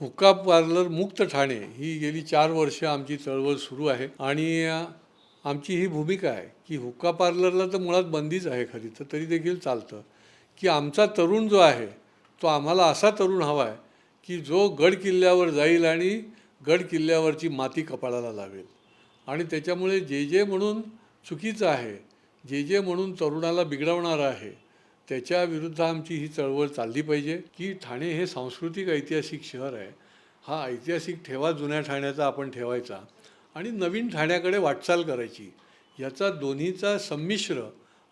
हुक्का पार्लर मुक्त ठाणे ही गेली चार वर्ष आमची चळवळ सुरू आहे. आणि आमची ही भूमिका आहे की हुक्का पार्लरला तर मुळात बंदीच आहे खरी तर तरी देखील चालतं. की आमचा तरुण जो आहे तो आम्हाला असा तरुण हवा आहे की जो गड किल्ल्यावर जाईल आणि गड किल्ल्यावरची माती कपाळाला लावेल. आणि त्याच्यामुळे जे जे म्हणून चुकीचं आहे जे जे म्हणून तरुणाला बिघडवणारं आहे त्याच्या विरुद्ध आमची ही चळवळ चालली पाहिजे की ठाणे हे सांस्कृतिक ऐतिहासिक शहर आहे. हा ऐतिहासिक ठेवा जुन्या ठाण्याचा आपण ठेवायचा आणि नवीन ठाण्याकडे वाटचाल करायची. याचा दोन्हीचा संमिश्र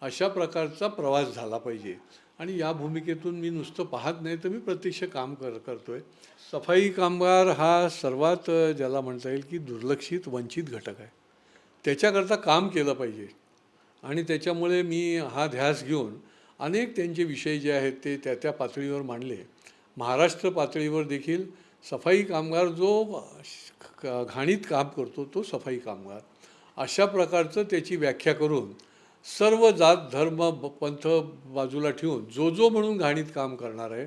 अशा प्रकारचा प्रवास झाला पाहिजे. आणि या भूमिकेतून मी नुसतं पाहत नाही तर मी प्रत्यक्ष काम कर करतो आहे सफाई कामगार हा सर्वात ज्याला म्हणता येईल की दुर्लक्षित वंचित घटक आहे. त्याच्याकरता काम केलं पाहिजे. आणि त्याच्यामुळे मी हा ध्यास घेऊन अनेक त्यांचे विषय जे आहेत ते त्या त्या पातळीवर मांडले. महाराष्ट्र पातळीवर देखील सफाई कामगार जो घाणीत काम करतो तो सफाई कामगार. अशा प्रकारचं त्याची व्याख्या करून सर्व जात धर्म ब- पंथ बाजूला ठेवून जो जो म्हणून घाणीत काम करणार आहे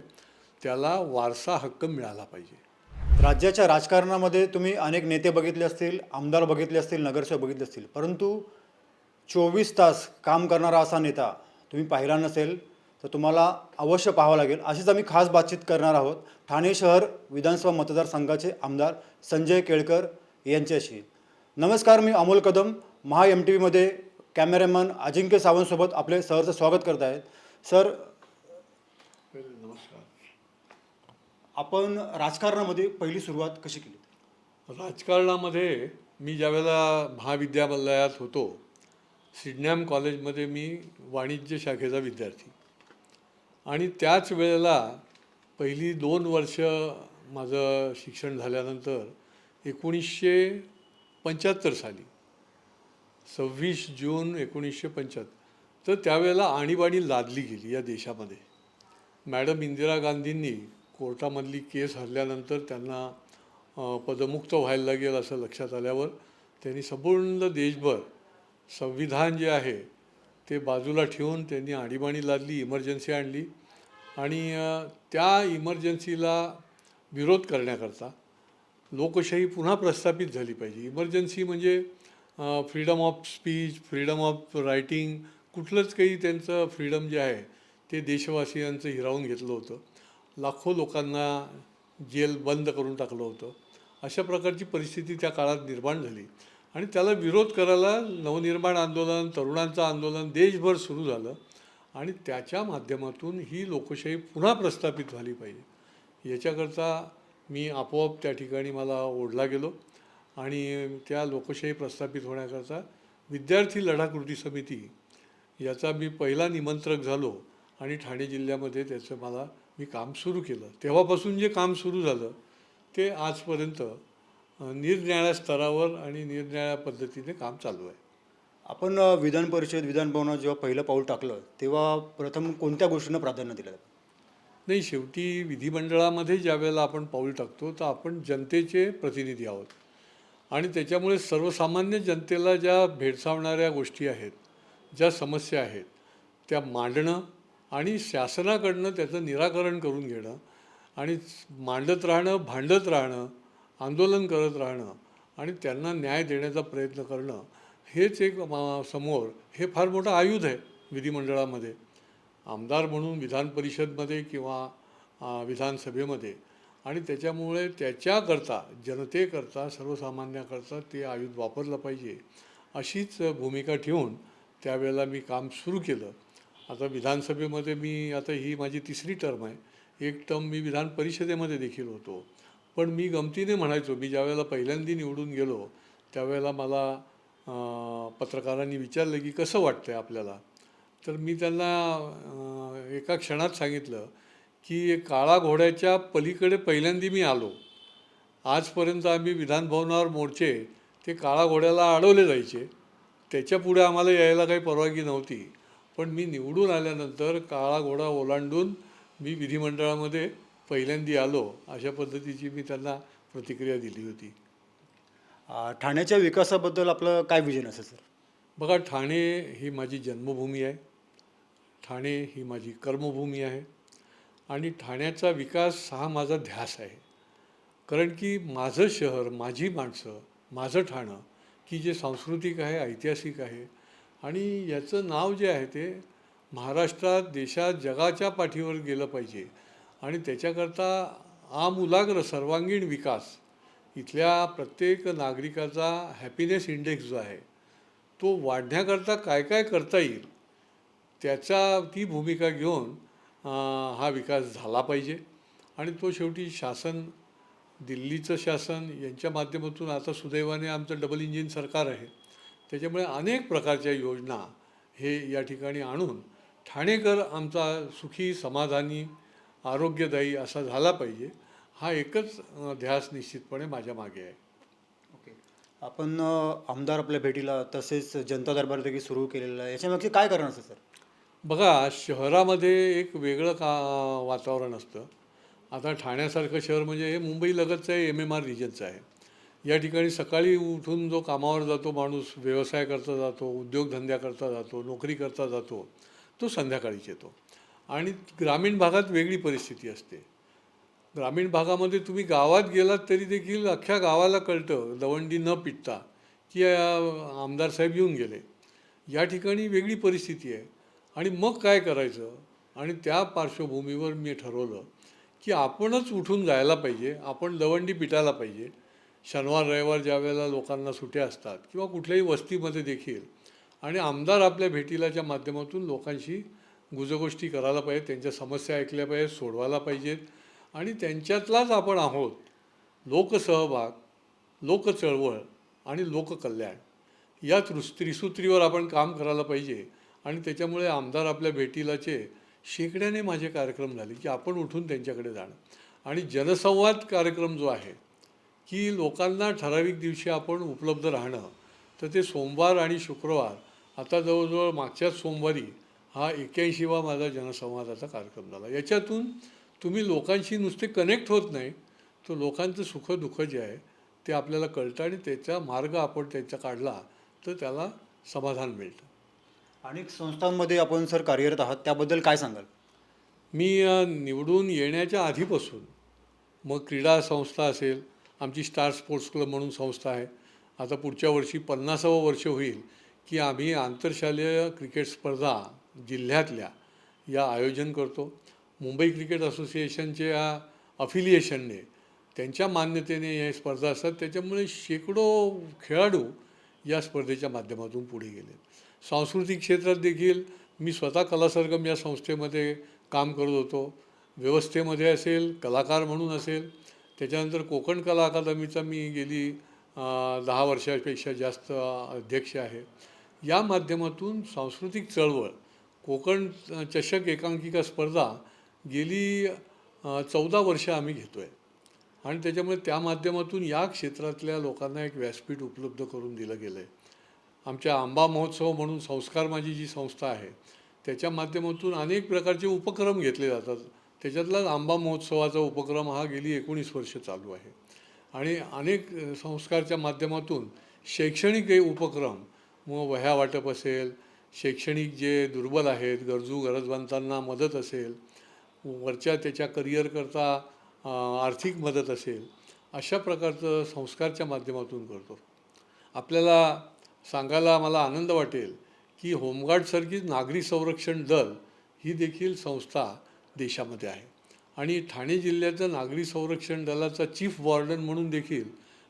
त्याला वारसा हक्क मिळाला पाहिजे. राज्याच्या राजकारणामध्ये तुम्ही अनेक नेते बघितले असतील आमदार बघितले असतील नगरसेवक बघितले असतील परंतु चोवीस तास काम करणारा असा नेता तुम्ही पाहिला नसेल तर तुम्हाला अवश्य पाहावं लागेल. अशीच आम्ही खास बातचीत करणार आहोत. ठाणे शहर विधानसभा मतदारसंघाचे आमदार संजय केळकर यांच्याशी. नमस्कार मी अमोल कदम. महा एम टी व्हीमध्ये कॅमेरामॅन अजिंक्य सावंतसोबत आपले सहर्ष स्वागत करत आहेत. सर नमस्कार. आपण राजकारणामध्ये पहिली सुरुवात कशी केली? राजकारणामध्ये मी ज्यावेळेला महाविद्यालयात होतो सिडनॅम कॉलेजमध्ये मी वाणिज्य शाखेचा विद्यार्थी. आणि त्याच वेळेला पहिली दोन वर्ष माझं शिक्षण झाल्यानंतर एकोणीसशे पंच्याहत्तर साली सव्वीस जून एकोणीसशे पंच्याहत्तर तर त्यावेळेला आणीबाणी लादली गेली या देशामध्ये. मॅडम इंदिरा गांधींनी कोर्टामधली केस हरल्यानंतर त्यांना पदमुक्त व्हायला लागेल असं लक्षात आल्यावर त्यांनी संपूर्ण देशभर संविधान जे आहे ते बाजूला ठेवून त्यांनी आणीबाणी लादली इमर्जन्सी आणली आणि त्या इमर्जन्सीला विरोध करण्याकरता लोकशाही पुन्हा प्रस्थापित झाली पाहिजे. इमर्जन्सी म्हणजे freedom of speech freedom of writing कुठलंच काही त्यांचं फ्रीडम जे आहे ते देशवासियांचं हिरावून घेतलं होतं. लाखो लोकांना जेल बंद करून टाकलं होतं. अशा प्रकारची परिस्थिती त्या काळात निर्माण झाली. आणि त्याला विरोध करायला नवनिर्माण आंदोलन तरुणांचं आंदोलन देशभर सुरू झालं. आणि त्याच्या माध्यमातून ही लोकशाही पुन्हा प्रस्थापित झाली पाहिजे. याच्याकरता मी आपोआप त्या ठिकाणी मला ओढला गेलो. आणि त्या लोकशाही प्रस्थापित होण्याकरता विद्यार्थी लढा कृती समिती याचा मी पहिला निमंत्रक झालो आणि ठाणे जिल्ह्यामध्ये त्याचं मला मी काम सुरू केलं. तेव्हापासून जे काम सुरू झालं ते आजपर्यंत अ, निरनिराळ्या स्तरावर आणि निरनिराळ्या पद्धतीने काम चालू आहे. आपण विधान परिषद विधान भवनात जेव्हा पहिलं पाऊल टाकलं तेव्हा प्रथम कोणत्या गोष्टींना प्राधान्य दिलं? नाही शेवटी विधिमंडळामध्ये ज्या वेळेला आपण पाऊल टाकतो तर आपण जनतेचे प्रतिनिधी आहोत. आणि त्याच्यामुळे सर्वसामान्य जनतेला ज्या भेडसावणाऱ्या गोष्टी आहेत ज्या समस्या आहेत त्या मांडणं आणि शासनाकडनं त्याचं निराकरण करून घेणं आणि मांडत राहणं भांडत राहणं आंदोलन करत राहणं आणि त्यांना न्याय देण्याचा प्रयत्न करणं हेच एक मा- समोर हे फार मोठं आयुध आहे विधिमंडळामध्ये. आमदार म्हणून विधान परिषदमध्ये किंवा विधानसभेमध्ये. आणि त्याच्यामुळे त्याच्याकरता जनतेकरता सर्वसामान्याकरता ते आयुध वापरलं पाहिजे अशीच भूमिका ठेवून त्यावेळेला मी काम सुरू केलं. आता विधानसभेमध्ये मी आता ही माझी तिसरी टर्म आहे. एक टर्म मी विधान परिषदेमध्ये देखील होतो. पण मी गमतीने म्हणायचो मी ज्यावेळेला पहिल्यांदा निवडून गेलो त्यावेळेला मला पत्रकारांनी विचारलं की कसं वाटतं आहे आपल्याला? तर मी त्यांना एका क्षणात सांगितलं की काळा घोड्याच्या पलीकडे पहिल्यांदा मी आलो. आजपर्यंत आम्ही विधानभवनावर मोर्चे ते काळा घोड्याला अडवले जायचे. त्याच्यापुढे आम्हाला यायला काही परवानगी नव्हती. पण मी निवडून आल्यानंतर काळा घोडा ओलांडून मी विधिमंडळामध्ये पहिल्यांदा आलो अशा पद्धतीची मी त्यांना प्रतिक्रिया दिली होती. अ, ठाण्याच्या विकासाबद्दल आपलं काय विजन असेल सर बघा ठाणे ही माझी जन्मभूमी आहे. ठाणे ही माझी कर्मभूमी आहे. आणि ठाण्याचा विकास हा माझा ध्यास आहे. कारण की माझं शहर माझी माणसं माझं ठाणं की जे सांस्कृतिक आहे ऐतिहासिक आहे आणि याचं नाव जे आहे ते महाराष्ट्रात देशात जगाच्या पाठीवर गेलं पाहिजे. आणि त्याच्याकरता आमूलाग्र सर्वांगीण विकास. इथल्या प्रत्येक नागरिकाचा हॅपीनेस इंडेक्स जो आहे तो वाढण्याकरता काय काय करता येईल त्याचा ती भूमिका घेऊन हा विकास झाला पाहिजे. आणि तो शेवटी शासन दिल्लीचं शासन यांच्या माध्यमातून आता सुदैवाने आमचं डबल इंजिन सरकार आहे. त्याच्यामुळे अनेक प्रकारच्या योजना हे या ठिकाणी आणून ठाणेकर आमचा सुखी समाधानी आरोग्यदायी असा झाला पाहिजे हा एकच ध्यास निश्चितपणे माझ्या मागे आहे. ओके. आपण आमदार आपल्या भेटीला तसेच जनता दरबार देखील सुरू केलेला आहे. याच्यामागचे काय कारण असतं सर? बघा शहरामध्ये एक वेगळं का वातावरण असतं. आता ठाण्यासारखं शहर म्हणजे हे मुंबई लगतचं आहे एम एम आर रिजनचं आहे. या ठिकाणी सकाळी उठून जो कामावर जातो माणूस व्यवसाय करता जातो उद्योगधंद्या करता जातो नोकरी करता जातो तो संध्याकाळीच येतो. आणि ग्रामीण भागात वेगळी परिस्थिती असते. ग्रामीण भागामध्ये तुम्ही गावात गेलात तरी देखील अख्ख्या गावाला कळतं दवंडी न पिटता की आमदार साहेब येऊन गेले. या ठिकाणी वेगळी परिस्थिती आहे. आणि मग काय करायचं? आणि त्या पार्श्वभूमीवर मी ठरवलं की आपणच उठून जायला पाहिजे आपण दवंडी पिटायला पाहिजे. शनिवार रविवार ज्या वेळेला लोकांना सुट्या असतात किंवा कुठल्याही वस्तीमध्ये देखील. आणि आमदार आपल्या भेटीलाच्या माध्यमातून लोकांशी गुजगोष्टी करायला पाहिजे त्यांच्या समस्या ऐकल्या पाहिजेत सोडवायला पाहिजेत आणि त्यांच्यातलाच आपण आहोत. लोकसहभाग लोकचळवळ आणि लोककल्याण या त्रुस त्रिसूत्रीवर आपण काम करायला पाहिजे आणि त्याच्यामुळे आमदार आपल्या भेटीलाचे शेकड्याने माझे कार्यक्रम झाले की आपण उठून त्यांच्याकडे जाणं. आणि जनसंवाद कार्यक्रम जो आहे की लोकांना ठराविक दिवशी आपण उपलब्ध राहणं तर ते सोमवार आणि शुक्रवार आता जवळजवळ मागच्याच सोमवारी हा एक्क्याऐंशीवा माझा जनसंवादाचा कार्यक्रम झाला. याच्यातून तुम्ही लोकांशी नुसते कनेक्ट होत नाही तर लोकांचं सुख दुःख जे आहे ते आपल्याला कळतं आणि त्याचा मार्ग आपण त्याचा काढला तर त्याला समाधान मिळतं. अनेक संस्थांमध्ये आपण सर कार्यरत आहात त्याबद्दल काय सांगाल? मी निवडून येण्याच्या आधीपासून मग क्रीडा संस्था असेल आमची स्टार स्पोर्ट्स क्लब म्हणून संस्था आहे आता पुढच्या वर्षी पन्नासावं वर्ष होईल की आम्ही आंतरशालेय क्रिकेट स्पर्धा जिल्ह्यातल्या या आयोजन करतो. मुंबई क्रिकेट असोसिएशनच्या अफिलिएशनने त्यांच्या मान्यतेने या स्पर्धा असतात. त्याच्यामुळे शेकडो खेळाडू या स्पर्धेच्या माध्यमातून पुढे गेले. सांस्कृतिक क्षेत्रात देखील मी स्वतः कलासरगम या संस्थेमध्ये काम करत होतो. व्यवस्थेमध्ये असेल कलाकार म्हणून असेल. त्याच्यानंतर कोकण कला अकादमीचा मी गेली दहा वर्षापेक्षा जास्त अध्यक्ष आहे. या माध्यमातून सांस्कृतिक चळवळ कोकण चषक एकांकिका स्पर्धा गेली चौदा वर्ष आम्ही घेतो आहे आणि त्याच्यामुळे त्या माध्यमातून या क्षेत्रातल्या लोकांना एक व्यासपीठ उपलब्ध करून दिलं गेलं आहे आमच्या आंबा महोत्सव म्हणून संस्कार माझी जी संस्था आहे त्याच्या माध्यमातून अनेक प्रकारचे उपक्रम घेतले जातात. त्याच्यातलाच आंबा महोत्सवाचा उपक्रम हा गेली एकोणीस वर्ष चालू आहे. आणि अनेक संस्कारच्या माध्यमातून शैक्षणिक उपक्रम मग वह्या वाटप असेल शैक्षणिक जे दुर्बल आहेत गरजू गरजवंतांना मदत असेल वरच्या त्याच्या करिअरकरता आर्थिक मदत असेल अशा प्रकारचं संस्कारच्या माध्यमातून करतो. आपल्याला सांगायला मला आनंद वाटेल की होमगार्डसारखी नागरी संरक्षण दल ही देखील संस्था देशामध्ये आहे. आणि ठाणे जिल्ह्याचं नागरी संरक्षण दलाचा चीफ वॉर्डन म्हणून देखील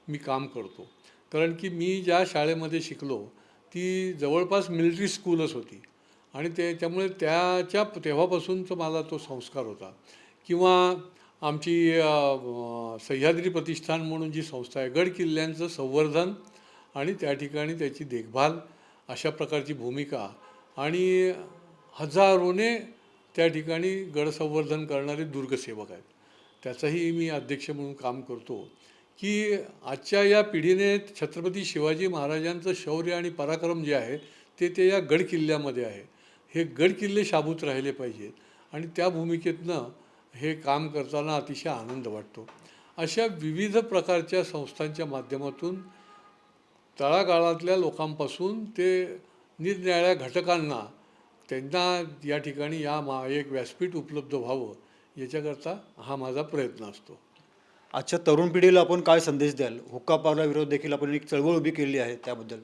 मी काम करतो. कारण की मी ज्या शाळेमध्ये शिकलो ती जवळपास मिलिटरी स्कूलच होती. आणि ते त्यामुळे त्याच्या तेव्हापासूनचा मला तो संस्कार होता. किंवा आमची सह्याद्री प्रतिष्ठान म्हणून जी संस्था आहे गड किल्ल्यांचं संवर्धन आणि त्या ठिकाणी त्याची देखभाल अशा प्रकारची भूमिका आणि हजारोने त्या ठिकाणी गड संवर्धन करणारे दुर्गसेवक आहेत. त्याचंही मी अध्यक्ष म्हणून काम करतो. की आजच्या या पिढीने छत्रपती शिवाजी महाराजांचं शौर्य आणि पराक्रम जे आहे ते ते या गड किल्ल्यामध्ये आहे. हे गड किल्ले शाबूत राहिले पाहिजेत आणि त्या भूमिकेतनं हे काम करताना अतिशय आनंद वाटतो. अशा विविध प्रकारच्या संस्थांच्या माध्यमातून तळागाळातल्या लोकांपासून ते निरनिराळ्या घटकांना त्यांना या ठिकाणी या मा एक व्यासपीठ उपलब्ध व्हावं याच्याकरता हा माझा प्रयत्न असतो. आजच्या तरुण पिढीला आपण काय संदेश द्याल? हुक्का पार्लर विरोध देखील आपण एक चळवळ उभी केली आहे त्याबद्दल.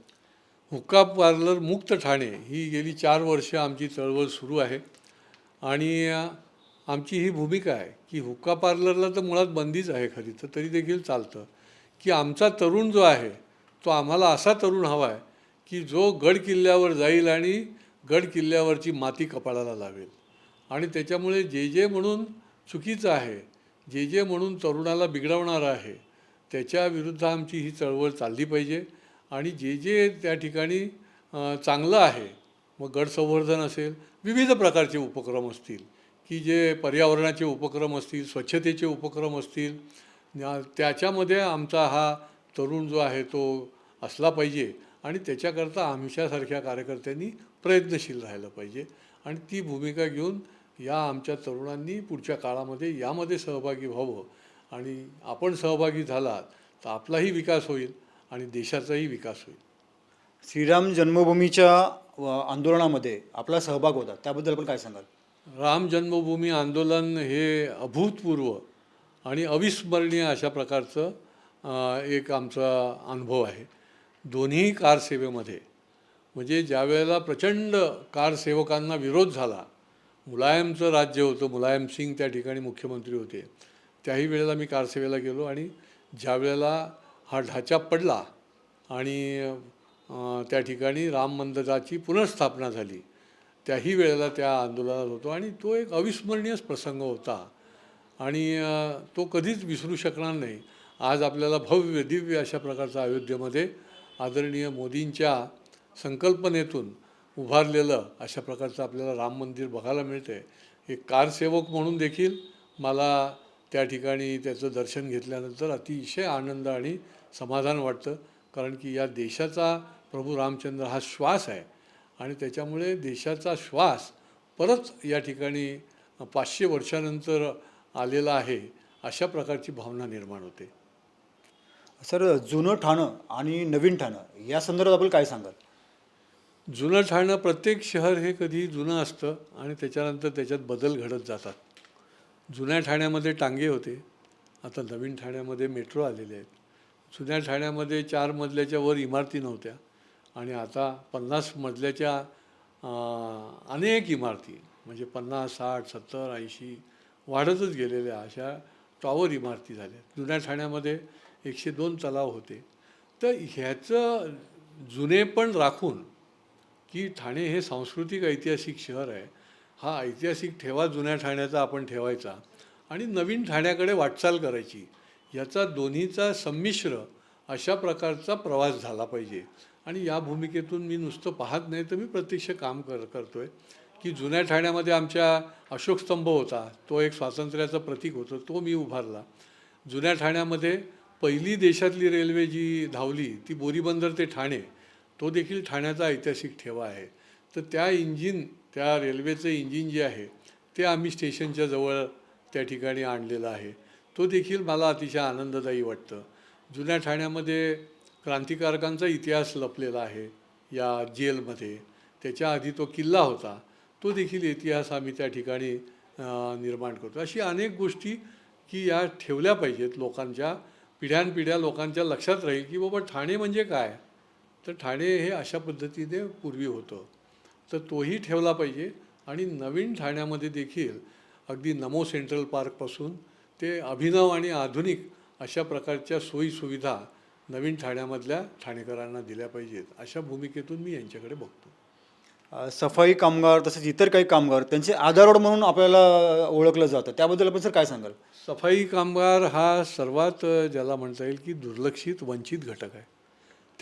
हुक्का पार्लर मुक्त ठाणे ही गेली चार वर्ष आमची चळवळ सुरू आहे. आणि आमची ही भूमिका आहे की हुक्का पार्लरला तर मुळात बंदीच आहे खरी तर तरी देखील चालतं. की आमचा तरुण जो आहे तो आम्हाला असा तरुण हवा आहे की जो गड किल्ल्यावर जाईल आणि गड किल्ल्यावरची माती कपाळाला लावेल. आणि त्याच्यामुळे जे जे म्हणून चुकीचं आहे जे जे म्हणून तरुणाला बिघडवणारं आहे त्याच्या विरुद्ध आमची ही चळवळ चालली पाहिजे. आणि जे जे त्या ठिकाणी चांगलं आहे मग गडसंवर्धन असेल विविध प्रकारचे उपक्रम असतील. की जे पर्यावरणाचे उपक्रम असतील स्वच्छतेचे उपक्रम असतील त्याच्यामध्ये आमचा हा तरुण जो आहे तो असला पाहिजे. आणि त्याच्याकरता आमच्यासारख्या कार्यकर्त्यांनी प्रयत्नशील राहिलं पाहिजे. आणि ती भूमिका घेऊन या आमच्या तरुणांनी पुढच्या काळामध्ये यामध्ये सहभागी व्हावं. आणि आपण सहभागी झालात तर आपलाही विकास होईल आणि देशाचाही विकास होईल. श्रीराम जन्मभूमीच्या आंदोलनामध्ये आपला सहभाग होता. त्याबद्दल आपण काय सांगाल? राम जन्मभूमी आंदोलन हे अभूतपूर्व आणि अविस्मरणीय अशा प्रकारचं एक आमचा अनुभव आहे. दोन्ही कारसेवेमध्ये म्हणजे ज्यावेळेला प्रचंड कारसेवकांना विरोध झाला मुलायमचं राज्य होतं मुलायम सिंग त्या ठिकाणी मुख्यमंत्री होते. त्याही वेळेला मी कारसेवेला गेलो आणि ज्या वेळेला हा ढाचा पडला आणि त्या ठिकाणी राम मंदिराची पुनर्स्थापना झाली त्याही वेळेला त्या आंदोलनात होतो आणि तो एक अविस्मरणीय प्रसंग होता. आणि तो कधीच विसरू शकणार नाही. आज आपल्याला भव्य दिव्य अशा प्रकारचा अयोध्येमध्ये आदरणीय मोदींच्या संकल्पनेतून उभारलेलं अशा प्रकारचं आपल्याला राम मंदिर बघायला मिळतं आहे एक कारसेवक म्हणून देखील मला त्या ठिकाणी त्याचं दर्शन घेतल्यानंतर अतिशय आनंद आणि समाधान वाटतं. कारण की या देशाचा प्रभू रामचंद्र हा श्वास आहे. आणि त्याच्यामुळे देशाचा श्वास परत या ठिकाणी पाचशे वर्षानंतर आलेला आहे अशा प्रकारची भावना निर्माण होते. सर जुनं ठाणं आणि नवीन ठाणं या संदर्भात आपण काय सांगाल? जुनं ठाणं प्रत्येक शहर हे कधी जुनं असतं आणि त्याच्यानंतर त्याच्यात बदल घडत जातात. जुन्या ठाण्यामध्ये टांगे होते. आता नवीन ठाण्यामध्ये मेट्रो आलेले आहेत. जुन्या ठाण्यामध्ये चार मजल्याच्या वर इमारती नव्हत्या आणि आता पन्नास मजल्याच्या अनेक इमारती म्हणजे पन्नास साठ सत्तर ऐंशी वाढतच गेलेल्या अशा टॉवर इमारती झाल्या जुन्या ठाण्यामध्ये एकशे दोन तलाव होते. तर ह्याचं जुनेपण राखून की ठाणे हे सांस्कृतिक ऐतिहासिक शहर आहे. हा ऐतिहासिक ठेवा जुन्या ठाण्याचा आपण ठेवायचा आणि नवीन ठाण्याकडे वाटचाल करायची. याचा दोन्हीचा संमिश्र अशा प्रकारचा प्रवास झाला पाहिजे. आणि या भूमिकेतून मी नुसतं पाहत नाही तर मी प्रत्यक्ष काम कर करतो आहे की जुन्या ठाण्यामध्ये आमच्या अशोकस्तंभ होता. तो एक स्वातंत्र्याचं प्रतीक होतं. तो मी उभारला. जुन्या ठाण्यामध्ये पहिली देशातली रेल्वे जी धावली ती बोरीबंदर ते ठाणे. तो देखील ठाण्याचा ऐतिहासिक ठेवा आहे. तर त्या इंजिन त्या रेल्वेचं इंजिन जे आहे ते आम्ही स्टेशनच्या जवळ त्या ठिकाणी आणलेलं आहे. तो देखील मला अतिशय आनंददायी वाटतं. जुन्या ठाण्यामध्ये क्रांतिकारकांचा इतिहास लपलेला आहे या जेलमध्ये. त्याच्या आधी तो किल्ला होता. तो देखील इतिहास आम्ही त्या ठिकाणी निर्माण करतो. अशी अनेक गोष्टी की या ठेवल्या पाहिजेत लोकांच्या पिढ्यानपिढ्या लोकांच्या लक्षात राहील की बाबा ठाणे म्हणजे काय? तर ठाणे हे अशा पद्धतीने पूर्वी होतं. तर तोही ठेवला पाहिजे आणि नवीन ठाण्यामध्ये देखील अगदी नमो सेंट्रल पार्कपासून ते अभिनव आणि आधुनिक अशा प्रकारच्या सोयीसुविधा नवीन ठाण्यामधल्या ठाणेकरांना दिल्या पाहिजेत. अशा भूमिकेतून मी यांच्याकडे बघतो. सफाई कामगार तसेच इतर काही कामगार त्यांचे आधारवड म्हणून आपल्याला ओळखलं जातं. त्याबद्दल आपण सर काय सांगाल? सफाई कामगार हा सर्वात ज्याला म्हणता येईल की दुर्लक्षित वंचित घटक आहे.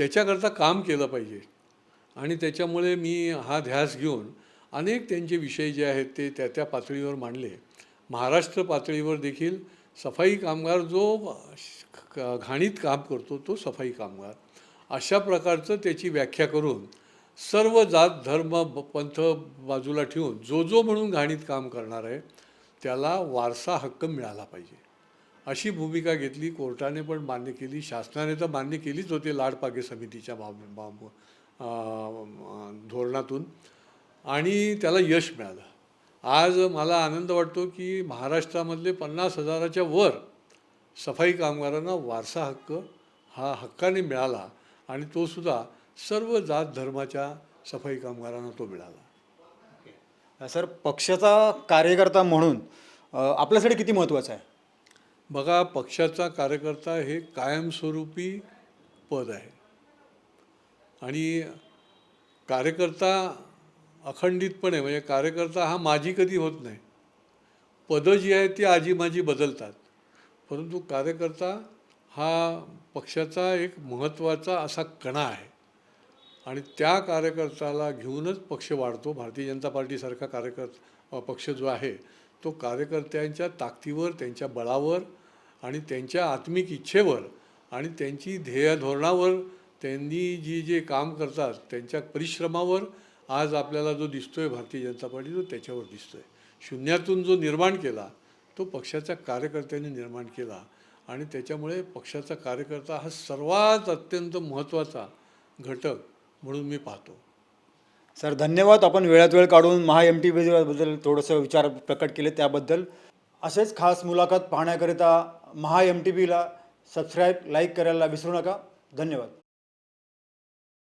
त्याच्याकरता काम केलं पाहिजे. आणि त्याच्यामुळे मी हा ध्यास घेऊन अनेक त्यांचे विषय जे आहेत ते त्या त्या पातळीवर मांडले. महाराष्ट्र पातळीवर देखील सफाई कामगार जो घाणीत काम करतो तो सफाई कामगार. अशा प्रकारचं त्याची व्याख्या करून सर्व जात धर्म ब- पंथ बाजूला ठेवून जो जो म्हणून घाणीत काम करणार आहे त्याला वारसा हक्क मिळाला पाहिजे. अशी भूमिका घेतली कोर्टाने पण मान्य केली शासनाने तर मान्य केलीच होती लाडपागे समितीच्या बाब बाब धोरणातून. आणि त्याला यश मिळालं. आज मला आनंद वाटतो की महाराष्ट्रामधले पन्नास हजाराच्या वर सफाई कामगारांना वारसा हक्क हा हक्काने मिळाला आणि तो सुद्धा सर्व जात धर्माच्या सफाई कामगारांना तो मिळाला. सर पक्षाचा कार्यकर्ता म्हणून आपल्यासाठी किती महत्त्वाचं आहे? बघा पक्षाचा कार्यकर्ता हे कायमस्वरूपी पद आहे. आणि कार्यकर्ता अखंडितपणे म्हणजे कार्यकर्ता हा माझी कधी होत नाही. पदं जी आहेत ती आजी माझी बदलतात. परंतु कार्यकर्ता हा पक्षाचा एक महत्त्वाचा असा कणा आहे. आणि त्या कार्यकर्त्याला घेऊनच पक्ष वाढतो. भारतीय जनता पार्टीसारखा कार्यकर्ता पक्ष जो आहे तो कार्यकर्त्यांच्या ताकदीवर त्यांच्या बळावर आणि त्यांच्या आत्मिक इच्छेवर आणि त्यांची ध्येय धोरणावर त्यांनी जी जे काम करतात त्यांच्या परिश्रमावर आज आपल्याला जो दिसतोय भारतीय जनता पार्टी तो त्याच्यावर दिसतोय. शून्यातून जो निर्माण केला तो पक्षाच्या कार्यकर्त्यांनी निर्माण केला आणि त्याच्यामुळे पक्षाचा कार्यकर्ता हा सर्वात अत्यंत महत्त्वाचा घटक म्हणून मी पाहतो. सर धन्यवाद. आपण वेळात वेळ काढून महा एम टी बद्दल थोडंसं विचार प्रकट केले त्याबद्दल. असेच खास मुलाखत पाहण्याकरिता महा एम टी बीला सबस्क्राईब लाईक करायला विसरू नका. धन्यवाद.